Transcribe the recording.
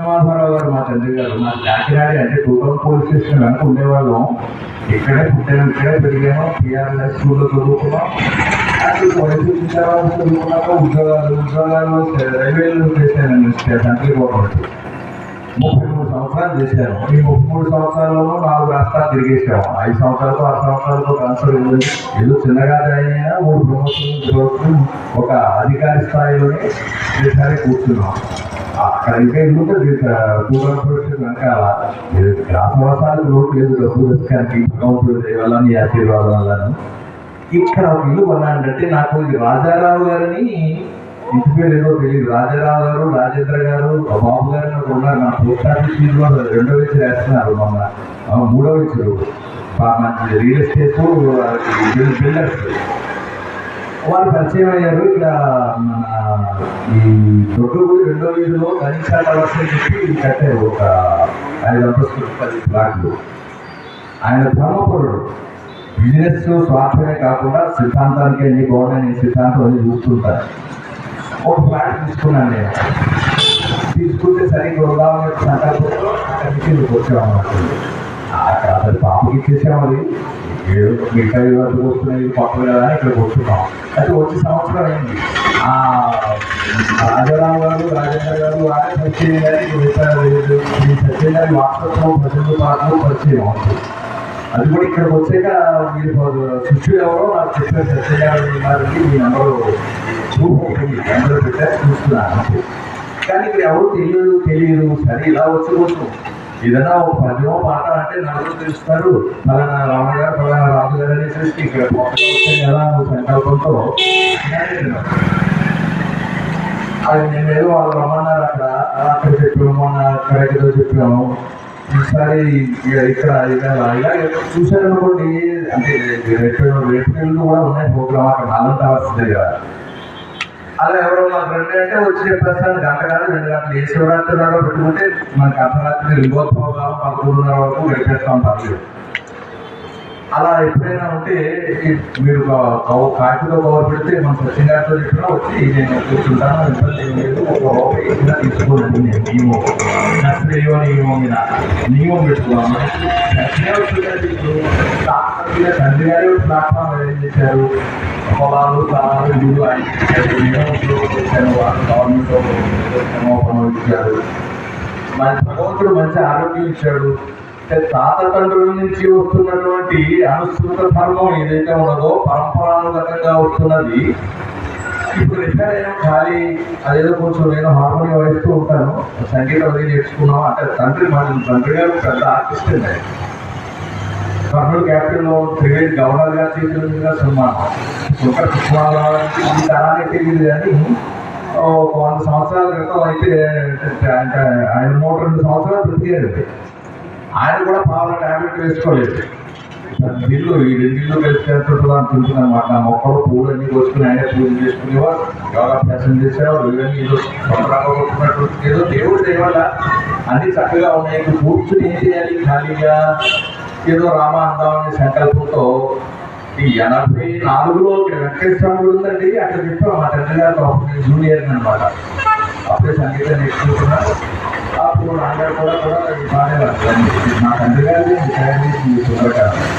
రామారావు గారు మా తండ్రి గారు మా కాకినాడ అంటే టూ టౌన్ పోలీస్ స్టేషన్ వెనక ఉండేవాళ్ళం. ఇక్కడే పుట్టాను ఇక్కడే పెరిగాను పిఆర్ఎస్ స్కూల్లో చదువుకున్నాం. అక్కడ వయసు తర్వాత చదువుకున్నాక ఉద్యోగాలు ఉద్యోగాలు రైల్వేలు చేశాను సెంట్రల్ గవర్నమెంట్. ముప్పై మూడు సంవత్సరాలు చేశాను. ఈ ముప్పై మూడు సంవత్సరాల్లోనూ నాలుగు రాష్ట్రాలు తిరిగేసాము ఐదు సంవత్సరాలతో ఆరు సంవత్సరాలతో ట్రాన్స్ఫర్ అయింది ఏదో చిన్నగా జాయిన్ అయినా మూడు ప్రమోషన్ ఒక అధికారి స్థాయిలోనే ఈసారి కూర్చున్నాం. ఇంకా ఎందుకంటే కూరల కనుక వెనకాల గ్రామవాసాలకు లోటు లేదు డబ్బు దశకానికి భగవంతుడు దేవాల ఆశీర్వాదాలను ఇక్కడ ఒక ఇల్లు కొన్నాడంటే నాకు ఇది రాజారావు గారిని ఇంటి పేరు ఏదో తెలియదు. రాజారావు గారు రాజేంద్ర గారు బాబు గారు అని ఉన్నారు. నా పోస్ట్ ఆఫీస్లో రెండో వచ్చి వేస్తున్నారు మొన్న. మూడో వచ్చారు మంచి రియల్ ఎస్టేట్ బిల్డర్స్. వాళ్ళు పరిచయం అయ్యారు. ఇక్కడ మన ఈ దొడ్డుగూడి రెండో వీధిలో కనీసా టవర్స్ అని చెప్పి కట్టారు ఒక ఐదు అంతస్తులు పది ఫ్లాట్లు ఆయన ధర్మపురుడు బిజినెస్ స్వార్థమే కాకుండా సిద్ధాంతానికి అన్ని బాగున్నాయి. సిద్ధాంతం అది చూస్తుంటాను ఒక ఫ్లాట్ తీసుకున్నాను నేను. తీసుకుంటే సరిగ్గా ఉందామని సంకల్పంలో అక్కడికి వచ్చాము అక్కడ అసలు పాపకి ఇచ్చేసాము ఏడు మిగతా వరకు వస్తున్నాయి పక్కన కదా ఇక్కడ ఇక్కడికి వస్తున్నాం అయితే వచ్చే సంవత్సరం అయింది ఆ రాజారావు గారు రాజేంద్ర గారు ఆయన పరిచయం కానీ మిగతా ఈ సత్యం గారి వాట్సాప్లో ప్రజలు పాటలు పరిచయం అవుతుంది అది కూడా ఇక్కడికి వచ్చాక మీరు శిష్యులు ఎవరో నాకు చెప్పారు సత్యం గారు ఉన్నారండి మీ నెంబరు ప్రూఫ్ ఉంటుంది అందరూ పెట్టారు చూస్తున్నాను కానీ ఇక్కడ ఎవరు తెలియదు తెలియదు సరే ఇలా వచ్చి వచ్చు ఏదైనా ఒక పద్యమో మాట అంటే నలుగురు తెలుస్తారు పలానా రామగారు పలానా రాజుగారు అని గారు ఇక్కడ కొత్తగా సంకల్పంతో అది నేను ఏదో వాళ్ళు రమ్మన్నారు అక్కడ. అక్కడ చెప్పాము మొన్న అక్కడ చెప్పాము. ఈసారి ఇక్కడ ఇలా ఇలా చూశారనుకోండి. అంటే రేపు రేపు కూడా ఉన్నాయి. ప్రోగ్రామ్ అక్కడ నాలుగు టవర్స్ దగ్గర అలా ఎవరో మా ఫ్రెండ్ అంటే వచ్చి చెప్పేస్తాను గంట కాదు రెండు గంటలు ఏ శివరాత్రి నాడో పెట్టుకుంటే మనకి అర్ధరాత్రి లింగోత్సవం పదకొండున్నర వరకు గడిపేస్తాం పర్లేదు అలా ఎప్పుడైనా ఉంటే మీరు కాఫీలో కాకిలో కవర్ పెడితే మన సచిన్ గారితో చెప్పినా వచ్చి నేను కూర్చుంటాను ఇబ్బంది ఏం లేదు ఒక రూపాయి ఇచ్చినా తీసుకోనండి నేను నియమం. నష్టమేయో నియమం మీద నియమం పెట్టుకున్నాను. నచ్చినే తండ్రి గారు ప్లాట్ఫామ్ అరేంజ్ చేశారు. పొలాలు స్థలాలు ఇల్లు ఆయన గవర్నమెంట్ ఇచ్చారు. మన భగవంతుడు మంచి ఆరోగ్యం ఇచ్చాడు. తాత తండ్రుల నుంచి వస్తున్నటువంటి అనుసృత ధర్మం ఏదైతే ఉన్నదో పరంపరానుగతంగా వస్తున్నది ఇప్పుడు రిటైర్ అయినా ఖాళీ అదేదో కొంచెం నేను హార్మోనియం వాయిస్తూ ఉంటాను సంగీతం అది నేర్చుకున్నాం అంటే తండ్రి మన తండ్రి గారు పెద్ద ఆర్టిస్ట్ అండి. కర్నూలు క్యాపిటల్లో త్రివేది గవర్నర్ గారి చేతుల సినిమా సన్మానం ఒక కృష్ణారావు ఈ తరానికి తెలియదు కానీ ఒక వంద సంవత్సరాల క్రితం అయితే అంటే ఆయన నూట రెండు సంవత్సరాలు బ్రతికారు. ఆయన కూడా పావుల ట్యాబ్లెట్ వేసుకోలేదు. ఇల్లు ఈ రెండిల్లు కలిసి చేస్తుంటుంది అనుకుంటున్నాను అనమాట నా మొక్కలు పూలు అన్ని కోసుకుని ఆయన పూజ చేసుకునేవారు. యోగాభ్యాసం చేసేవారు ఇవన్నీ ఏదో సొంతరాగా కొట్టుకున్నట్టు ఏదో దేవుడు దేవాల అన్ని చక్కగా ఉన్నాయి. కూర్చుని ఏం చేయాలి? ఖాళీగా ఏదో రామ అందామనే సంకల్పంతో ఈ ఎనభై నాలుగులో వెంకటేశ్వరుడు ఉందండి. అక్కడ చెప్పాం మా తండ్రి గారు జూనియర్ అనమాట అప్పుడే సంగీతం నేర్చుకుంటున్నాను. అప్పుడు నాన్నగారు కూడా కూడా బాగానే నా తండ్రి గారిది ఈ సుందరకాలం